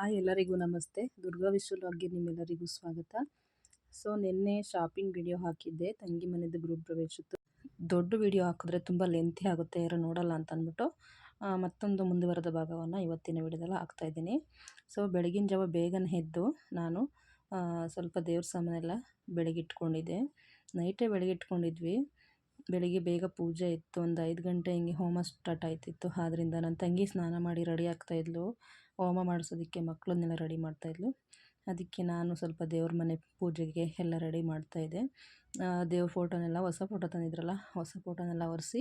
Hi ಎಲ್ಲರಿಗೂ ನಮಸ್ತೆ. ದುರ್ಗಾ ವಿಶ್ವಲಾಗ್ಗೆ ನಿಮ್ಮೆಲ್ಲರಿಗೂ ಸ್ವಾಗತ. ಸೊ, ನಿನ್ನೆ ಶಾಪಿಂಗ್ ವಿಡಿಯೋ ಹಾಕಿದ್ದೆ. ತಂಗಿ ಮನೆದು ಗೃಹ ಪ್ರವೇಶದ್ದು ದೊಡ್ಡ ವಿಡಿಯೋ ಹಾಕಿದ್ರೆ ತುಂಬ ಲೆಂತಿ ಆಗುತ್ತೆ. ಯಾರು ನೋಡಲ್ಲ ಅಂತ ಅಂದ್ಬಿಟ್ಟು ಮತ್ತೊಂದು ಮುಂದುವರೆದ ಭಾಗವನ್ನು ಇವತ್ತಿನ ವಿಡಿಯೋದಲ್ಲ ಹಾಕ್ತಾ ಇದ್ದೀನಿ. ಸೊ, ಬೆಳಗಿನ ಜಾವ ಬೇಗನೆ ಎದ್ದು ನಾನು ಸ್ವಲ್ಪ ದೇವ್ರ ಸಾಮಾನೆಲ್ಲ ಬೆಳಗ್ಗೆ ಇಟ್ಕೊಂಡಿದ್ದೆ ನೈಟೇ ಬೆಳಗ್ಗೆ ಇಟ್ಕೊಂಡಿದ್ವಿ ಬೆಳಿಗ್ಗೆ ಬೇಗ ಪೂಜೆ ಇತ್ತು. ಒಂದು ಐದು ಗಂಟೆ ಹಿಂಗೆ ಹೋಮ ಸ್ಟಾರ್ಟ್ ಆಯ್ತಿತ್ತು. ಆದ್ದರಿಂದ ನನ್ನ ತಂಗಿ ಸ್ನಾನ ಮಾಡಿ ರೆಡಿ ಆಗ್ತಾಯಿದ್ಲು ಹೋಮ ಮಾಡಿಸೋದಕ್ಕೆ ಮಕ್ಕಳನ್ನೆಲ್ಲ ರೆಡಿ ಮಾಡ್ತಾಯಿದ್ಲು ಅದಕ್ಕೆ ನಾನು ಸ್ವಲ್ಪ ದೇವ್ರ ಮನೆ ಪೂಜೆಗೆ ಎಲ್ಲ ರೆಡಿ ಮಾಡ್ತಾಯಿದ್ದೆ ದೇವ್ರ ಫೋಟೋನೆಲ್ಲ, ಹೊಸ ಫೋಟೋ ತಂದಿದ್ರಲ್ಲ, ಹೊಸ ಫೋಟೋನೆಲ್ಲ ಒರೆಸಿ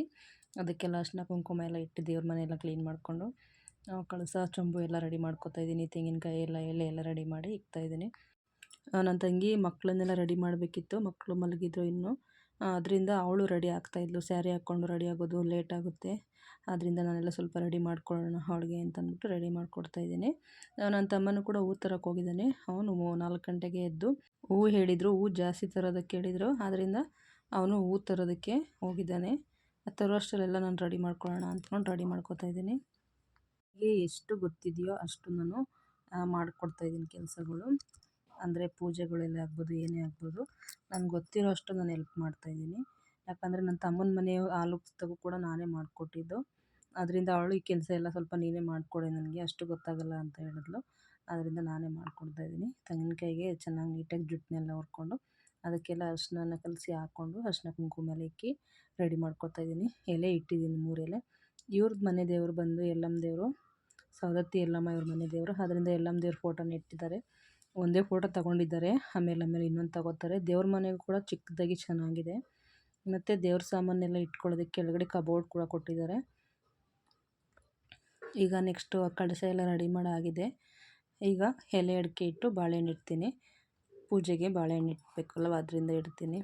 ಅದಕ್ಕೆಲ್ಲ ಅರ್ಶಿನ, ಕುಂಕುಮ ಎಲ್ಲ ಇಟ್ಟು ದೇವ್ರ ಮನೆಯೆಲ್ಲ ಕ್ಲೀನ್ ಮಾಡಿಕೊಂಡು ಕಳಸ, ಚೊಂಬು ಎಲ್ಲ ರೆಡಿ ಮಾಡ್ಕೊತಾ ಇದ್ದೀನಿ. ತೆಂಗಿನಕಾಯಿ ಎಲ್ಲ, ಎಲೆ ಎಲ್ಲ ರೆಡಿ ಮಾಡಿ ಇಕ್ತಾಯಿದ್ದೀನಿ ನನ್ನ ತಂಗಿ ಮಕ್ಕಳನ್ನೆಲ್ಲ ರೆಡಿ ಮಾಡಬೇಕಿತ್ತು. ಮಕ್ಕಳು ಮಲಗಿದ್ರು ಇನ್ನು. ಅದರಿಂದ ಅವಳು ರೆಡಿ ಆಗ್ತಾಯಿದ್ಲು ಸ್ಯಾರಿ ಹಾಕ್ಕೊಂಡು ರೆಡಿ ಆಗೋದು ಲೇಟ್ ಆಗುತ್ತೆ. ಆದ್ದರಿಂದ ನಾನೆಲ್ಲ ಸ್ವಲ್ಪ ರೆಡಿ ಮಾಡ್ಕೊಳ್ಳೋಣ ಅವಳಿಗೆ ಅಂತ ಅಂದ್ಬಿಟ್ಟು ರೆಡಿ ಮಾಡಿಕೊಡ್ತಾಯಿದ್ದೀನಿ ನನ್ನ ತಮ್ಮನೂ ಕೂಡ ಹೂ ತರಕ್ಕೆ ಹೋಗಿದ್ದಾನೆ. ಅವನು ನಾಲ್ಕು ಗಂಟೆಗೆ ಎದ್ದು ಹೂ ಹೇಳಿದರು. ಹೂ ಜಾಸ್ತಿ ತರೋದಕ್ಕೆ ಹೇಳಿದರು ಆದ್ದರಿಂದ ಅವನು ಹೂ ತರೋದಕ್ಕೆ ಹೋಗಿದ್ದಾನೆ. ತರುವಷ್ಟರಲ್ಲೆಲ್ಲ ನಾನು ರೆಡಿ ಮಾಡ್ಕೊಳ್ಳೋಣ ಅಂದ್ಕೊಂಡು ರೆಡಿ ಮಾಡ್ಕೊತಾ ಇದ್ದೀನಿ. ಎಷ್ಟು ಗೊತ್ತಿದೆಯೋ ಅಷ್ಟು ನಾನು ಮಾಡಿಕೊಡ್ತಾಯಿದ್ದೀನಿ ಕೆಲಸಗಳು. ಅಂದರೆ ಪೂಜೆಗಳೆಲ್ಲ ಆಗ್ಬೋದು, ಏನೇ ಆಗ್ಬೋದು, ನನಗೆ ಗೊತ್ತಿರೋ ಅಷ್ಟು ನಾನು ಎಲ್ಪ್ ಮಾಡ್ತಾಯಿದ್ದೀನಿ ಯಾಕಂದರೆ ನನ್ನ ತಮ್ಮನ ಮನೆ ಹಾಲು ಪುಸ್ತಕ ಕೂಡ ನಾನೇ ಮಾಡಿಕೊಟ್ಟಿದ್ದು. ಅದರಿಂದ ಅವಳು ಈ ಕೆಲಸ ಎಲ್ಲ ಸ್ವಲ್ಪ ನೀನೇ ಮಾಡಿಕೊಡೆ ನನಗೆ, ಅಷ್ಟು ಗೊತ್ತಾಗಲ್ಲ ಅಂತ ಹೇಳಿದ್ಲು. ಅದರಿಂದ ನಾನೇ ಮಾಡ್ಕೊಡ್ತಾಯಿದ್ದೀನಿ ತೆಂಗಿನಕಾಯಿಗೆ ಚೆನ್ನಾಗಿ ನೀಟಾಗಿ ಜುಟ್ಟನ್ನೆಲ್ಲ ಹೊರ್ಕೊಂಡು, ಅದಕ್ಕೆಲ್ಲ ಅರಿಶಿನ ಕಲಸಿ ಹಾಕ್ಕೊಂಡು ಅರಿಶಿನ ಕುಂಕುಮ ಎಲ್ಲ ಇಕ್ಕಿ ರೆಡಿ ಮಾಡ್ಕೊತಾ ಇದ್ದೀನಿ. ಎಲೆ ಇಟ್ಟಿದ್ದೀನಿ ಮೂರು ಇವ್ರದ್ದು ಮನೆ ದೇವರು ಬಂದು ಎಲ್ಲಮ್ಮ ದೇವರು, ಸವದತ್ತಿ ಎಲ್ಲಮ್ಮ ಇವ್ರ ಮನೆ ದೇವರು. ಅದರಿಂದ ಎಲ್ಲಮ್ಮ ದೇವ್ರ ಫೋಟೋನ ಇಟ್ಟಿದ್ದಾರೆ. ಒಂದೇ ಫೋಟೋ ತಗೊಂಡಿದ್ದಾರೆ. ಆಮೇಲೆ ಆಮೇಲೆ ಇನ್ನೊಂದು ತಗೋತಾರೆ. ದೇವ್ರ ಮನೆಗೂ ಕೂಡ ಚಿಕ್ಕದಾಗಿ ಚೆನ್ನಾಗಿದೆ. ಮತ್ತು ದೇವ್ರ ಸಾಮಾನೆಲ್ಲ ಇಟ್ಕೊಳ್ಳೋದಕ್ಕೆ ಕೆಳಗಡೆ ಕಬೋರ್ಡ್ ಕೂಡ ಕೊಟ್ಟಿದ್ದಾರೆ. ಈಗ ನೆಕ್ಸ್ಟು ಕಳಶ ಎಲ್ಲ ರೆಡಿ ಮಾಡಾಗಿದೆ. ಈಗ ಎಲೆ ಅಡಿಕೆ ಇಟ್ಟು ಬಾಳೆಹಣ್ಣು ಇಡ್ತೀನಿ. ಪೂಜೆಗೆ ಬಾಳೆಹಣ್ಣು ಇಡಬೇಕಲ್ಲ ಅದರಿಂದ ಇಡ್ತೀನಿ.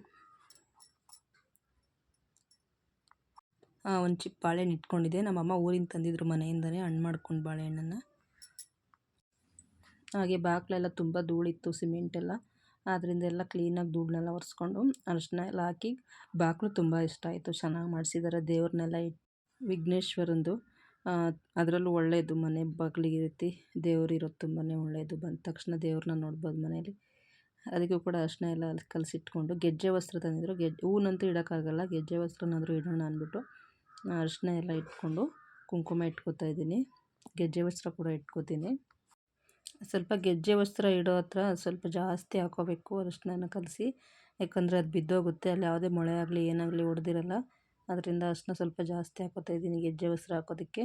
ಒಂದು ಚಿಪ್ ಬಾಳೆಹಣ್ಣು ಇಟ್ಕೊಂಡಿದ್ದೆ. ನಮ್ಮಮ್ಮ ಊರಿಂದ ತಂದಿದ್ರು ಮನೆಯಿಂದಲೇ ಹಣ್ಣು ಮಾಡ್ಕೊಂಡು ಬಾಳೆಹಣ್ಣನ್ನು. ಹಾಗೆ ಬಾಗಿಲೆಲ್ಲ ತುಂಬ ಧೂಳಿತ್ತು, ಸಿಮೆಂಟೆಲ್ಲ. ಆದ್ದರಿಂದ ಎಲ್ಲ ಕ್ಲೀನಾಗಿ ಧೂಳನ್ನೆಲ್ಲ ಒರೆಸ್ಕೊಂಡು ಅರಿಶಿನ ಎಲ್ಲ ಹಾಕಿ ಬಾಗಿಲು ತುಂಬ ಇಷ್ಟ ಆಯಿತು. ಚೆನ್ನಾಗಿ ಮಾಡಿಸಿದ್ದಾರೆ ದೇವ್ರನ್ನೆಲ್ಲ ಇಟ್ಟು ವಿಘ್ನೇಶ್ವರಂದು. ಅದರಲ್ಲೂ ಒಳ್ಳೆಯದು ಮನೆ ಬಾಗಿಲಿಗೆ ರೀತಿ ದೇವರಿರೋದು ತುಂಬಾ ಒಳ್ಳೆಯದು ಬಂದ ತಕ್ಷಣ ದೇವ್ರನ್ನ ನೋಡ್ಬೋದು ಮನೇಲಿ. ಅದಕ್ಕೂ ಕೂಡ ಅರಿಶಿನ ಎಲ್ಲ ಕಲಸಿಟ್ಕೊಂಡು ಗೆಜ್ಜೆ ವಸ್ತ್ರ ತಂದಿದ್ರು. ಗೆಜ್ಜೆ, ಹೂನಂತೂ ಇಡೋಕ್ಕಾಗಲ್ಲ. ಗೆಜ್ಜೆ ವಸ್ತ್ರನಾದರೂ ಇಡೋಣ ಅಂದ್ಬಿಟ್ಟು ಅರಿಶಿನ ಎಲ್ಲ ಇಟ್ಕೊಂಡು ಕುಂಕುಮ ಇಟ್ಕೋತಾ ಇದ್ದೀನಿ. ಗೆಜ್ಜೆ ವಸ್ತ್ರ ಕೂಡ ಇಟ್ಕೋತೀನಿ. ಸ್ವಲ್ಪ ಗೆಜ್ಜೆ ವಸ್ತ್ರ ಇಡೋ ಹತ್ರ ಸ್ವಲ್ಪ ಜಾಸ್ತಿ ಹಾಕೋಬೇಕು ಅರಿಶಿನ ಕಲಸಿ. ಯಾಕಂದರೆ ಅದು ಬಿದ್ದೋಗುತ್ತೆ, ಅಲ್ಲಿ ಯಾವುದೇ ಮೊಳೆ ಆಗಲಿ ಏನಾಗಲಿ ಹೊಡೆದಿರಲ್ಲ ಅದರಿಂದ ಅರಿಶಿನ ಸ್ವಲ್ಪ ಜಾಸ್ತಿ ಹಾಕೋತಾ ಇದ್ದೀನಿ ಗೆಜ್ಜೆ ವಸ್ತ್ರ ಹಾಕೋದಕ್ಕೆ.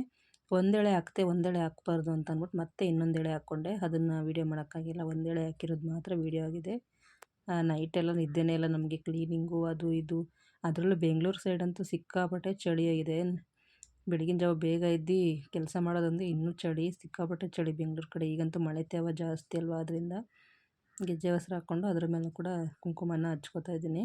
ಒಂದೆಳೆ ಹಾಕ್ತೆ, ಒಂದೆಳೆ ಹಾಕ್ಬಾರ್ದು ಅಂತ ಅಂದ್ಬಿಟ್ಟು ಮತ್ತೆ ಇನ್ನೊಂದೆಳೆ ಹಾಕ್ಕೊಂಡೆ. ಅದನ್ನು ವೀಡಿಯೋ ಮಾಡೋಕ್ಕಾಗಿಲ್ಲ. ಒಂದೆಳೆ ಹಾಕಿರೋದು ಮಾತ್ರ ವೀಡಿಯೋ ಆಗಿದೆ. ನೈಟೆಲ್ಲ ನಿದ್ದೆನೇ ಇಲ್ಲ ನಮಗೆ. ಕ್ಲೀನಿಂಗು ಅದು ಇದು. ಅದರಲ್ಲೂ ಬೆಂಗಳೂರು ಸೈಡಂತೂ ಸಿಕ್ಕಾಪಟ್ಟೆ ಚಳಿಯಾಗಿದೆ ಬೆಳಗಿನ ಜಾವ ಬೇಗ ಎದ್ದು ಕೆಲಸ ಮಾಡೋದಂದ್ರೆ ಇನ್ನೂ ಚಳಿ, ಸಿಕ್ಕಾಪಟ್ಟೆ ಚಳಿ ಬೆಂಗ್ಳೂರು ಕಡೆ. ಈಗಂತೂ ಮಳೆ ತೇವ ಜಾಸ್ತಿ ಅಲ್ವಾ? ಅದರಿಂದ ಗೆಜ್ಜೆ ವಸ್ತ್ರ ಹಾಕ್ಕೊಂಡು ಅದ್ರ ಮೇಲೆ ಕೂಡ ಕುಂಕುಮನ ಹಚ್ಕೋತಾ ಇದ್ದೀನಿ.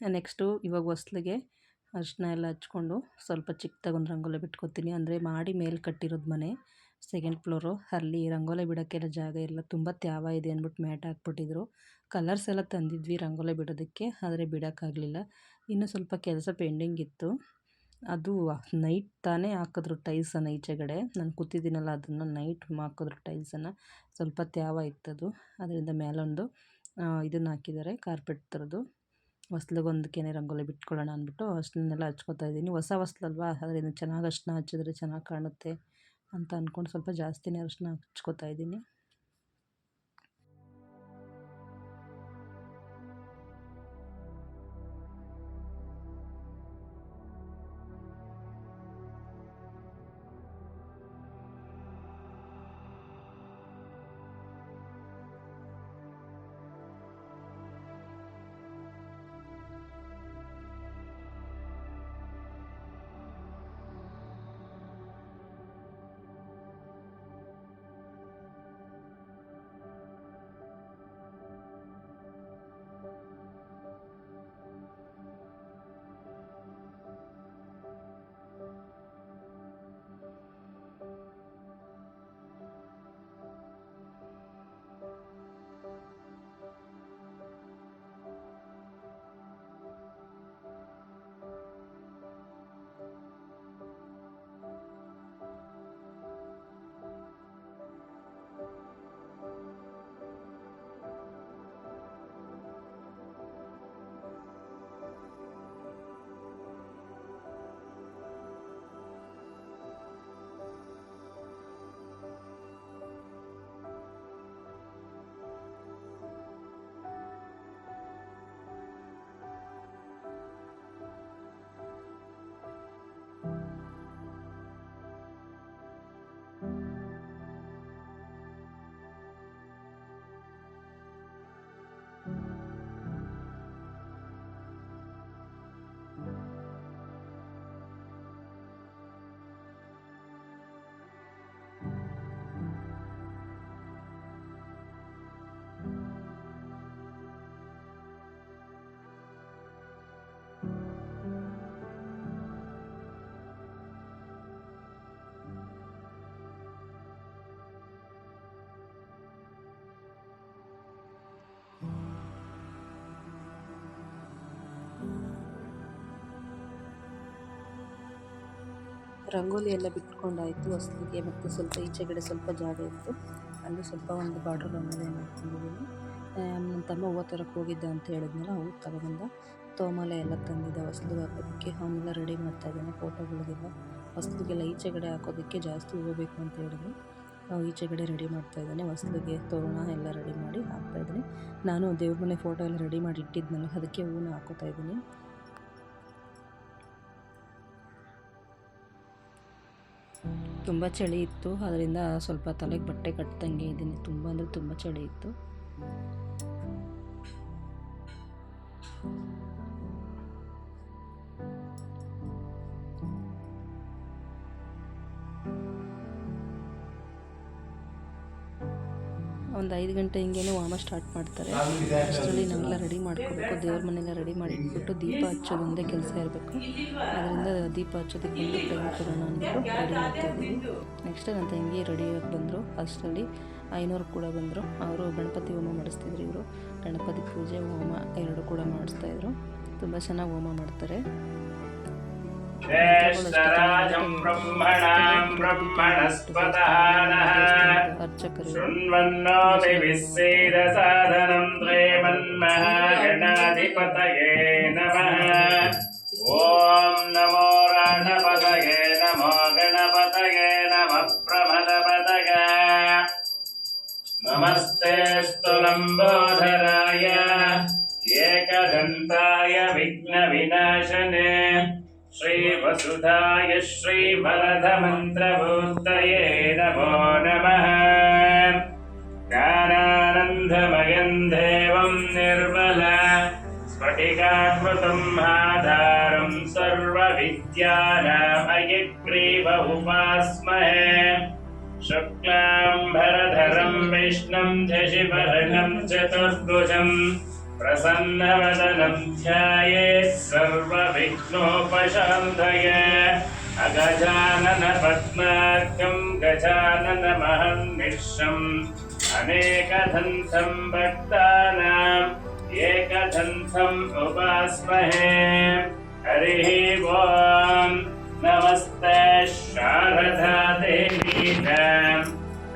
ನೆಕ್ಸ್ಟು ಇವಾಗ ಹೊಸ್ಲಿಗೆ ಅರಿಶಿನ ಎಲ್ಲ ಹಚ್ಕೊಂಡು ಸ್ವಲ್ಪ ಚಿಕ್ಕದಾಗೊಂದು ರಂಗೋಲಿ ಬಿಟ್ಕೊತೀನಿ. ಅಂದರೆ ಮಾಡಿ ಮೇಲೆ ಕಟ್ಟಿರೋದು ಮನೆ. ಸೆಕೆಂಡ್ ಫ್ಲೋರು ಅಲ್ಲಿ ರಂಗೋಲಿ ಬಿಡೋಕ್ಕೆಲ್ಲ ಜಾಗ ಎಲ್ಲ ತುಂಬ ತ್ಯಾವ ಇದೆ ಅಂದ್ಬಿಟ್ಟು ಮ್ಯಾಟ್ ಹಾಕ್ಬಿಟ್ಟಿದ್ರು. ಕಲರ್ಸ್ ಎಲ್ಲ ತಂದಿದ್ವಿ ರಂಗೋಲಿ ಬಿಡೋದಕ್ಕೆ, ಆದರೆ ಬಿಡೋಕ್ಕಾಗಲಿಲ್ಲ. ಇನ್ನೂ ಸ್ವಲ್ಪ ಕೆಲಸ ಪೆಂಡಿಂಗ್ ಇತ್ತು. ಅದು ನೈಟ್ ತಾನೇ ಹಾಕಿದ್ರು ಟೈಲ್ಸನ್ನು ಈಚೆಗಡೆ. ನಾನು ಕೂತಿದ್ದೀನಲ್ಲ, ಅದನ್ನು ನೈಟ್ ಹಾಕಿದ್ರು ಟೈಲ್ಸನ್ನು ಸ್ವಲ್ಪ ತ್ಯಾವ ಇತ್ತದು. ಅದರಿಂದ ಮೇಲೊಂದು ಇದನ್ನು ಹಾಕಿದ್ದಾರೆ ಕಾರ್ಪೆಟ್ ಥರದ್ದು ಹೊಸ್ಲಿಗೊಂದಕ್ಕೇನೆ ರಂಗೋಲಿ ಬಿಟ್ಕೊಳ್ಳೋಣ ಅಂದ್ಬಿಟ್ಟು, ಅಷ್ಟನ್ನೆಲ್ಲ ಹಚ್ಕೋತಾ ಇದ್ದೀನಿ. ಹೊಸ ಹೊಸ್ಲಲ್ವಾ? ಅದರಿಂದ ಚೆನ್ನಾಗಿ ಅಷ್ಟನ್ನ ಹಚ್ಚಿದ್ರೆ ಚೆನ್ನಾಗಿ ಕಾಣುತ್ತೆ. ಅಂತ ಅಂದ್ಕೊಂಡು ಸ್ವಲ್ಪ ಜಾಸ್ತಿನೇ ಅರಿಶಿನ ಹಚ್ಕೋತಾ ಇದ್ದೀನಿ. ರಂಗೋಲಿ ಎಲ್ಲ ಬಿಟ್ಕೊಂಡಾಯಿತು ಹೊಸಲಿಗೆ ಮತ್ತು ಸ್ವಲ್ಪ ಈಚೆಗಡೆ ಸ್ವಲ್ಪ ಜಾಗ ಇತ್ತು. ಅಲ್ಲಿ ಸ್ವಲ್ಪ ಒಂದು ಬಾರ್ಡ್ರ್ ರಂಗೋಲಿ ಮಾಡ್ಕೊಂಡಿದ್ದೀನಿ. ನನ್ನ ತಮ್ಮ ಹೂವು ತರಕ್ಕೆ ಹೋಗಿದ್ದ ಅಂತ ಹೇಳಿದ್ನಲ್ಲ ಹೂವು ತಗೊಬಂದ ತೋಮಲೆ ಎಲ್ಲ ತಂದಿದ್ದ ಹೊಸ್ಲಿಗೆ ಹಾಕೋದಕ್ಕೆ. ಅವನ್ನೆಲ್ಲ ರೆಡಿ ಮಾಡ್ತಾ ಇದ್ದಾನೆ, ಫೋಟೋಗಳಿಗೆಲ್ಲ. ಹೊಸ್ಲಿಗೆಲ್ಲ ಈಚೆಗಡೆ ಹಾಕೋದಕ್ಕೆ ಜಾಸ್ತಿ ಹೂವು ಬೇಕು ಅಂತ ಹೇಳಿದ್ರು. ನಾವು ಈಚೆಗಡೆ ರೆಡಿ ಮಾಡ್ತಾ ಇದ್ದಾನೆ ಹೊಸ್ಲಿಗೆ ತೋರಣ ಎಲ್ಲ ರೆಡಿ ಮಾಡಿ ಹಾಕ್ತಾ ಇದ್ದೀನಿ. ನಾನು ದೇವ್ರ ಮನೆ ಫೋಟೋ ಎಲ್ಲ ರೆಡಿ ಮಾಡಿ ಇಟ್ಟಿದ್ನಲ್ಲ, ಅದಕ್ಕೆ ಹೂವನ್ನ ಹಾಕೋತಾ ಇದ್ದೀನಿ. ತುಂಬ ಚಳಿ ಇತ್ತು ಅದರಿಂದ ಸ್ವಲ್ಪ ತಲೆಗೆ ಬಟ್ಟೆ ಕಟ್ಟಿದಂಗೆ ಇದ್ದೀನಿ. ತುಂಬ ಅಂದರೆ ತುಂಬ ಚಳಿ ಇತ್ತು. ಗಂಟೆ ಹಿಂಗೇನೆ ವಾಮ ಸ್ಟಾರ್ಟ್ ಮಾಡ್ತಾರೆ. ಅಷ್ಟರಲ್ಲಿ ನಾವೆಲ್ಲ ರೆಡಿ ಮಾಡ್ಕೋಬೇಕು. ದೇವ್ರ ಮನೆಯೆಲ್ಲ ರೆಡಿ ಮಾಡಿ ಇಟ್ಬಿಟ್ಟು ದೀಪ ಹಚ್ಚೋದೊಂದೇ ಕೆಲಸ ಇರಬೇಕು. ಅದರಿಂದ ದೀಪ ಹಚ್ಚೋದಕ್ಕೆ ಬಂದು ಟೈಮ್ ಕೊಡೋಣ ಅಂದ್ಬಿಟ್ಟು ರೆಡಿ ಮಾಡ್ತಾ ಇದ್ದೀವಿ ನೆಕ್ಸ್ಟ್ ನನ್ನ ತಂಗಿ ರೆಡಿಯಾಗಿ ಬಂದರು. ಅಷ್ಟರಲ್ಲಿ ಐನೂರು ಕೂಡ ಬಂದರು. ಅವರು ಗಣಪತಿ ಹೋಮ ಮಾಡಿಸ್ತಿದ್ರು ಇವರು. ಗಣಪತಿ ಪೂಜೆ, ಹೋಮ ಎರಡು ಕೂಡ ಮಾಡಿಸ್ತಾಯಿದ್ರು ತುಂಬ ಚೆನ್ನಾಗಿ ಹೋಮ ಮಾಡ್ತಾರೆ. ज्येष्ठराजम् ब्रह्मणाम् ब्रह्मणस्पतः नः शृण्वन्नो विविश्चेदसाधनम् त्रेमन्महागणाधिपतये नमः ॐ नमो रणपतये नमो गणपतये नमः प्रमदपतय नमस्ते स्तुलम्बोधराय एकदन्ताय विघ्नविनाशने श्रीवसुधाय श्रीवरदमन्त्रभूतये नमो नमः। ज्ञानानन्दमयम् देवम् निर्मल स्फटिकाकृतम् आधारम् सर्वविद्यानामयग्रीव उपास्महे शुक्लाम्बरधरम् विष्णुम् शशिवर्णम् चतुर्भुजम्। प्रसन्नवदनं ध्यायेत् सर्वविघ्नोपशान्तय अगजाननपद्मार्गं गजाननमहन्निशम् अनेकदन्तं भक्तानाम् एकदन्तम् उपास्महे। हरिः ॐ नमस्ते शारदा देवी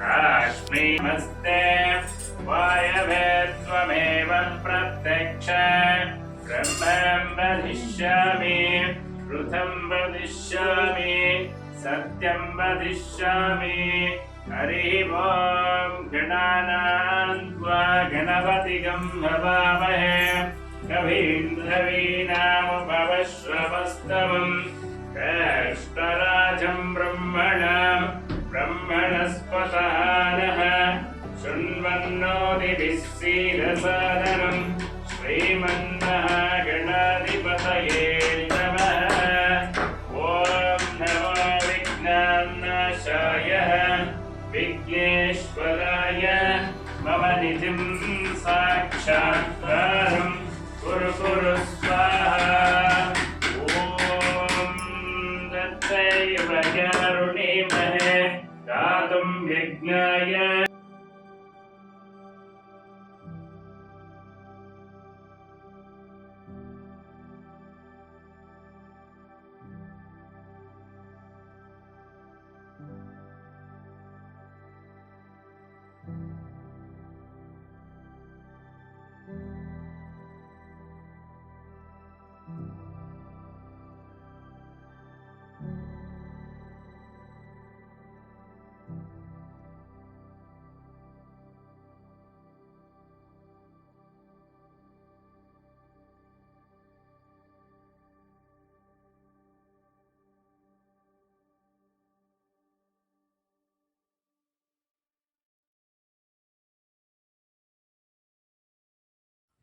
काश्मीमस्ते वायवे त्वमेव प्रत्यक्ष ब्रह्मं वदिष्यामि ऋतं वदिष्यामि सत्यं वदिष्यामि हरिः ॐ गणानां त्वा गणपतिगं भवामहे कवीन्द्रवीणामुपवश्रवस्तमम् క్షీరసాగరం శ్రీమన్మహాగణాధిపతయే నమ. ఓం నమో విఘ్నాశాయ విఘ్నేశ్వరాయ. మమ నిధిం సాక్షాత్.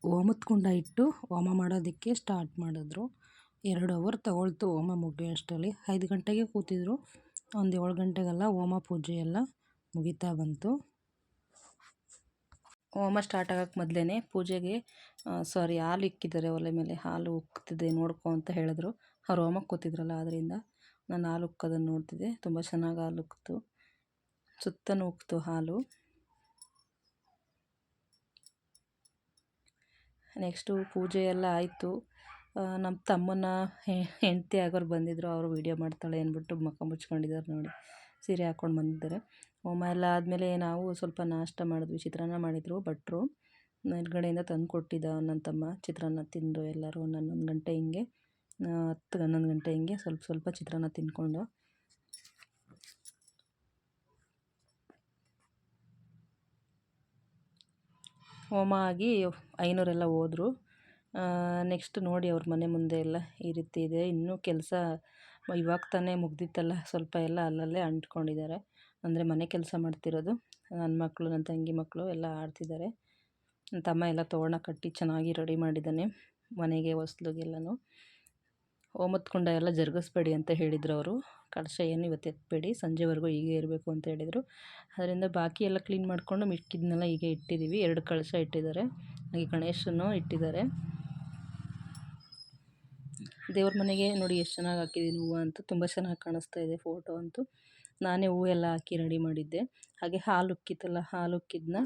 ಹೋಮದ ಕುಂಡ ಇಟ್ಟು ಹೋಮ ಮಾಡೋದಕ್ಕೆ ಸ್ಟಾರ್ಟ್ ಮಾಡಿದ್ರು. ಎರಡು ಅವರ್ ತಗೊಳ್ತು ಹೋಮ ಮುಗಿಯೋ ಅಷ್ಟರಲ್ಲಿ. ಐದು ಗಂಟೆಗೆ ಕೂತಿದ್ರು. ಒಂದು ಏಳು ಗಂಟೆಗೆಲ್ಲ ಹೋಮ ಪೂಜೆ ಎಲ್ಲ ಮುಗಿತಾ ಬಂತು. ಹೋಮ ಸ್ಟಾರ್ಟ್ ಆಗೋಕ್ಕೆ ಮೊದಲೇ ಪೂಜೆಗೆ ಸಾರಿ ಹಾಲು ಇಕ್ಕಿದ್ದಾರೆ ಒಲೆ ಮೇಲೆ. ಹಾಲು ಉಕ್ಕುತ್ತಿದೆ ನೋಡ್ಕೊ ಅಂತ ಹೇಳಿದ್ರು. ಅವ್ರು ಹೋಮಕ್ಕೆ ಕೂತಿದ್ರಲ್ಲ ಆದ್ದರಿಂದ ನಾನು ಹಾಲು ಉಕ್ಕೋದನ್ನು ನೋಡ್ತಿದ್ದೆ. ತುಂಬ ಚೆನ್ನಾಗಿ ಹಾಲು ಉಕ್ತು. ಸುತ್ತನೂ ಉಕ್ಕಿತು ಹಾಲು. ನೆಕ್ಸ್ಟು ಪೂಜೆ ಎಲ್ಲ ಆಯಿತು. ನಮ್ಮ ತಮ್ಮನ ಹೆಂಡತಿ ಆಗೋರು ಬಂದಿದ್ದರು ಅವರು ವೀಡಿಯೋ ಮಾಡ್ತಾಳೆ ಅಂದ್ಬಿಟ್ಟು ಮುಖ ಮುಚ್ಕೊಂಡಿದ್ದಾರೆ ನೋಡಿ. ಸೀರೆ ಹಾಕ್ಕೊಂಡು ಬಂದಿದ್ದಾರೆ. ಹೋಮ ಎಲ್ಲ ಆದಮೇಲೆ ನಾವು ಸ್ವಲ್ಪ ನಾಷ್ಟ ಮಾಡಿದ್ವಿ, ಚಿತ್ರಾನ್ನ ಮಾಡಿದರು, ಭಟ್ರು. ಮೇಲ್ಗಡೆಯಿಂದ ತಂದು ಕೊಟ್ಟಿದ್ದ ನನ್ನ ತಮ್ಮ ಚಿತ್ರಾನ್ನ ತಿಂದು ಎಲ್ಲರೂ ಹನ್ನೊಂದು ಗಂಟೆ ಹಿಂಗೆ, ಹತ್ತು ಹನ್ನೊಂದು ಗಂಟೆ ಹಿಂಗೆ ಸ್ವಲ್ಪ ಸ್ವಲ್ಪ ಚಿತ್ರಾನ್ನ ತಿಂದ್ಕೊಂಡು ಹೋಮ ಆಗಿ ಐನೂರೆಲ್ಲ ಹೋದರು. ನೆಕ್ಸ್ಟ್ ನೋಡಿ ಅವ್ರ ಮನೆ ಮುಂದೆ ಎಲ್ಲ ಈ ರೀತಿ ಇದೆ. ಇನ್ನೂ ಕೆಲಸ ಇವಾಗ ತಾನೇ ಮುಗ್ದಿತ್ತಲ್ಲ, ಸ್ವಲ್ಪ ಎಲ್ಲ ಅಲ್ಲಲ್ಲೇ ಅಂಟ್ಕೊಂಡಿದ್ದಾರೆ. ಅಂದರೆ ಮನೆ ಕೆಲಸ ಮಾಡ್ತಿರೋದು. ನನ್ನ ಮಕ್ಕಳು ನನ್ನ ತಂಗಿ ಮಕ್ಕಳು ಎಲ್ಲ ಆಡ್ತಿದ್ದಾರೆ. ನನ್ನ ತಮ್ಮ ಎಲ್ಲ ತೋರಣ ಕಟ್ಟಿ ಚೆನ್ನಾಗಿ ರೆಡಿ ಮಾಡಿದ್ದಾನೆ ಮನೆಗೆ ಹೊಸ್ಲಿಗೆಲ್ಲನೂ ಹೋಮದ ಕುಂಡ ಎಲ್ಲ ಜರುಗಿಸ್ಬೇಡಿ ಅಂತ ಹೇಳಿದರು ಅವರು. ಕಳಶ ಏನು ಇವತ್ತು ಎತ್ತಬೇಡಿ ಸಂಜೆವರೆಗೂ ಹೀಗೆ ಇರಬೇಕು ಅಂತ ಹೇಳಿದರು. ಅದರಿಂದ ಬಾಕಿ ಎಲ್ಲ ಕ್ಲೀನ್ ಮಾಡಿಕೊಂಡು ಮಿಕ್ಕಿದ್ನೆಲ್ಲ ಹೀಗೆ ಇಟ್ಟಿದ್ದೀವಿ ಎರಡು ಕಳಶ ಇಟ್ಟಿದ್ದಾರೆ. ಹಾಗೆ ಗಣೇಶನೂ ಇಟ್ಟಿದ್ದಾರೆ. ದೇವ್ರ ಮನೆಗೆ ನೋಡಿ ಎಷ್ಟು ಚೆನ್ನಾಗಿ ಹಾಕಿದ್ದೀನಿ ಹೂವು ಅಂತ. ತುಂಬ ಚೆನ್ನಾಗಿ ಕಾಣಿಸ್ತಾ ಇದೆ ಫೋಟೋ ಅಂತೂ. ನಾನೇ ಹೂವು ಎಲ್ಲ ಹಾಕಿ ರೆಡಿ ಮಾಡಿದ್ದೆ. ಹಾಗೆ ಹಾಲು ಉಕ್ಕಿತ್ತಲ್ಲ, ಹಾಲು ಉಕ್ಕಿದ್ನ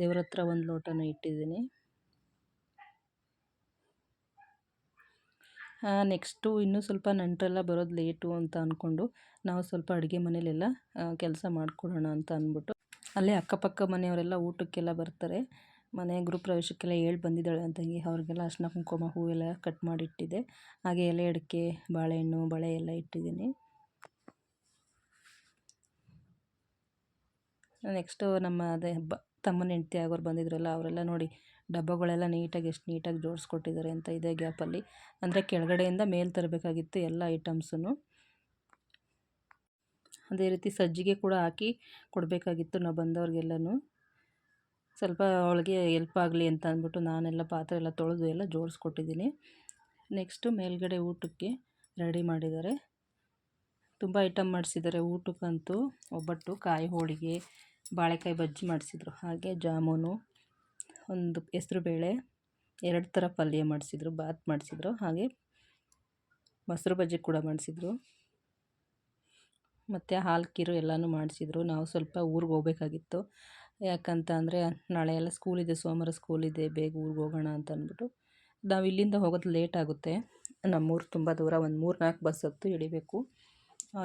ದೇವ್ರ ಹತ್ರ ಒಂದು ಲೋಟನ ಇಟ್ಟಿದ್ದೀನಿ. ನೆಕ್ಸ್ಟು ಇನ್ನೂ ಸ್ವಲ್ಪ ನೆಂಟರೆಲ್ಲ ಬರೋದು ಲೇಟು ಅಂತ ಅಂದ್ಕೊಂಡು ನಾವು ಸ್ವಲ್ಪ ಅಡುಗೆ ಮನೇಲೆಲ್ಲ ಕೆಲಸ ಮಾಡಿಕೊಡೋಣ ಅಂತ ಅಂದ್ಬಿಟ್ಟು ಅಲ್ಲೇ ಅಕ್ಕಪಕ್ಕ ಮನೆಯವರೆಲ್ಲ ಊಟಕ್ಕೆಲ್ಲ ಬರ್ತಾರೆ. ಮನೆ ಗೃಹ ಪ್ರವೇಶಕ್ಕೆಲ್ಲ ಹೇಳಿ ಬಂದಿದ್ದಾಳೆ ಅಂತ ತಂಗಿ ಅವ್ರಿಗೆಲ್ಲ ಅರ್ಶಿನ ಕುಂಕುಮ ಹೂವೆಲ್ಲ ಕಟ್ ಮಾಡಿಟ್ಟಿದ್ದೆ. ಹಾಗೆ ಎಲೆ, ಅಡಿಕೆ, ಬಾಳೆಹಣ್ಣು, ಬಳೆ ಎಲ್ಲ ಇಟ್ಟಿದ್ದೀನಿ. ನೆಕ್ಸ್ಟು ನಮ್ಮ ಅದೇ ಹಬ್ಬ ತಮ್ಮನ ಹೆಂಡತಿ ಆಗೋರು ಬಂದಿದ್ರಲ್ಲ ಅವರೆಲ್ಲ ನೋಡಿ ಡಬ್ಬಗಳೆಲ್ಲ ನೀಟಾಗಿ, ಎಷ್ಟು ನೀಟಾಗಿ ಜೋಡಿಸ್ಕೊಟ್ಟಿದ್ದಾರೆ ಅಂತ ಇದೇ ಗ್ಯಾಪಲ್ಲಿ. ಅಂದರೆ ಕೆಳಗಡೆಯಿಂದ ಮೇಲೆ ತರಬೇಕಾಗಿತ್ತು ಎಲ್ಲ ಐಟಮ್ಸನ್ನು ಅದೇ ರೀತಿ ಸಜ್ಜಿಗೆ ಕೂಡ ಹಾಕಿ ಕೊಡಬೇಕಾಗಿತ್ತು ನಾವು ಬಂದವ್ರಿಗೆಲ್ಲನೂ. ಸ್ವಲ್ಪ ಅವಳಿಗೆ ಎಲ್ಪ್ ಆಗಲಿ ಅಂತ ಅಂದ್ಬಿಟ್ಟು ನಾನೆಲ್ಲ ಪಾತ್ರೆ ಎಲ್ಲ ತೊಳೆದು ಎಲ್ಲ ಜೋಡಿಸ್ಕೊಟ್ಟಿದ್ದೀನಿ. ನೆಕ್ಸ್ಟು ಮೇಲ್ಗಡೆ ಊಟಕ್ಕೆ ರೆಡಿ ಮಾಡಿದ್ದಾರೆ. ತುಂಬ ಐಟಮ್ ಮಾಡಿಸಿದ್ದಾರೆ ಊಟಕ್ಕಂತೂ ಒಬ್ಬಟ್ಟು, ಕಾಯಿ ಹೋಳಿಗೆ, ಬಾಳೆಕಾಯಿ ಬಜ್ಜಿ ಮಾಡಿಸಿದ್ರು. ಹಾಗೆ ಜಾಮೂನು. ಒಂದು ಹೆಸ್ರುಬೇಳೆ ಎರಡು ಥರ ಪಲ್ಯ ಮಾಡಿಸಿದ್ರು, ಬಾತ್ ಮಾಡಿಸಿದ್ರು, ಹಾಗೆ ಮೊಸರು ಬಜ್ಜಿ ಕೂಡ ಮಾಡಿಸಿದ್ರು. ಮತ್ತು ಹಾಲು ಕೀರು ಎಲ್ಲನೂ ಮಾಡಿಸಿದ್ರು. ನಾವು ಸ್ವಲ್ಪ ಊರಿಗೆ ಹೋಗ್ಬೇಕಾಗಿತ್ತು. ಯಾಕಂತ ಅಂದರೆ ನಾಳೆ ಎಲ್ಲ ಸ್ಕೂಲಿದೆ ಸೋಮವಾರ ಸ್ಕೂಲಿದೆ ಬೇಗ ಊರಿಗೆ ಹೋಗೋಣ ಅಂತ ಅಂದ್ಬಿಟ್ಟು. ನಾವು ಇಲ್ಲಿಂದ ಹೋಗೋದು ಲೇಟ್ ಆಗುತ್ತೆ. ನಮ್ಮೂರು ತುಂಬ ದೂರ, ಒಂದು ಮೂರು ನಾಲ್ಕು ಬಸ್ ಹತ್ತು ಇಳಿಬೇಕು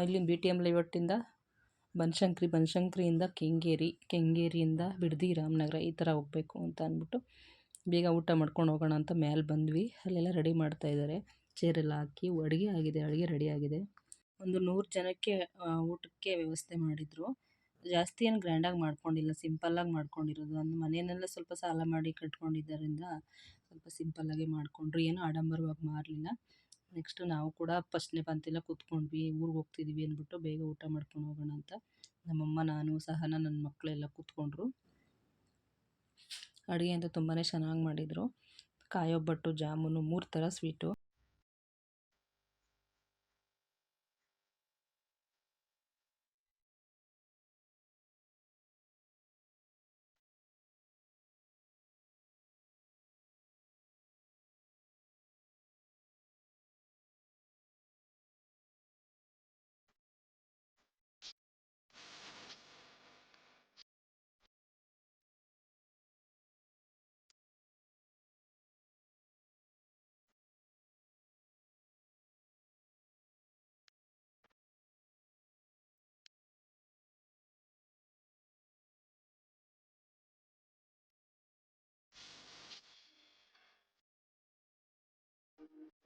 ಇಲ್ಲಿಂದ ಬಿ ಟಿ ಎಂ ಲೇಔಟಿಂದ ಬನಶಂಕರಿ, ಬನಶಂಕರಿಯಿಂದ ಕೆಂಗೇರಿ, ಕೆಂಗೇರಿಯಿಂದ ಬಿಡದಿ ರಾಮನಗರ ಈ ಥರ ಹೋಗಬೇಕು ಅಂತ ಅಂದ್ಬಿಟ್ಟು ಬೇಗ ಊಟ ಮಾಡ್ಕೊಂಡು ಹೋಗೋಣ ಅಂತ ಮೇಲೆ ಬಂದ್ವಿ. ಅಲ್ಲೆಲ್ಲ ರೆಡಿ ಮಾಡ್ತಾಯಿದ್ದಾರೆ ಚೇರೆಲ್ಲ ಹಾಕಿ ಅಡುಗೆ ಆಗಿದೆ, ಅಡುಗೆ ರೆಡಿ ಆಗಿದೆ. ಒಂದು ನೂರು ಜನಕ್ಕೆ ಊಟಕ್ಕೆ ವ್ಯವಸ್ಥೆ ಮಾಡಿದರು. ಜಾಸ್ತಿ ಏನು ಗ್ರ್ಯಾಂಡಾಗಿ ಮಾಡ್ಕೊಂಡಿಲ್ಲ ಸಿಂಪಲ್ಲಾಗಿ ಮಾಡ್ಕೊಂಡಿರೋದು. ಅಂದ್ರೆ ಮನೆಯನ್ನೆಲ್ಲ ಸ್ವಲ್ಪ ಸಾಲ ಮಾಡಿ ಕಟ್ಕೊಂಡಿದ್ದರಿಂದ ಸ್ವಲ್ಪ ಸಿಂಪಲ್ಲಾಗಿ ಮಾಡಿಕೊಂಡ್ರು. ಏನೂ ಆಡಂಬರವಾಗಿ ಮಾಡಲಿಲ್ಲ ನೆಕ್ಸ್ಟು ನಾವು ಕೂಡ ಫಸ್ಟ್ನೇ ಬಂತಿಲ್ಲ ಕೂತ್ಕೊಂಡ್ವಿ, ಊರಿಗೆ ಹೋಗ್ತಿದ್ವಿ ಅಂದ್ಬಿಟ್ಟು ಬೇಗ ಊಟ ಮಾಡ್ಕೊಂಡು ಹೋಗೋಣ ಅಂತ. ನಮ್ಮಮ್ಮ, ನಾನು ಸಹನ ನನ್ನ ಮಕ್ಕಳೆಲ್ಲ ಕೂತ್ಕೊಂಡ್ರು. ಅಡುಗೆ ಅಂತ ತುಂಬಾ ಚೆನ್ನಾಗಿ ಮಾಡಿದರು. ಕಾಯೊಬ್ಬಟ್ಟು ಜಾಮೂನು ಮೂರು ಥರ ಸ್ವೀಟು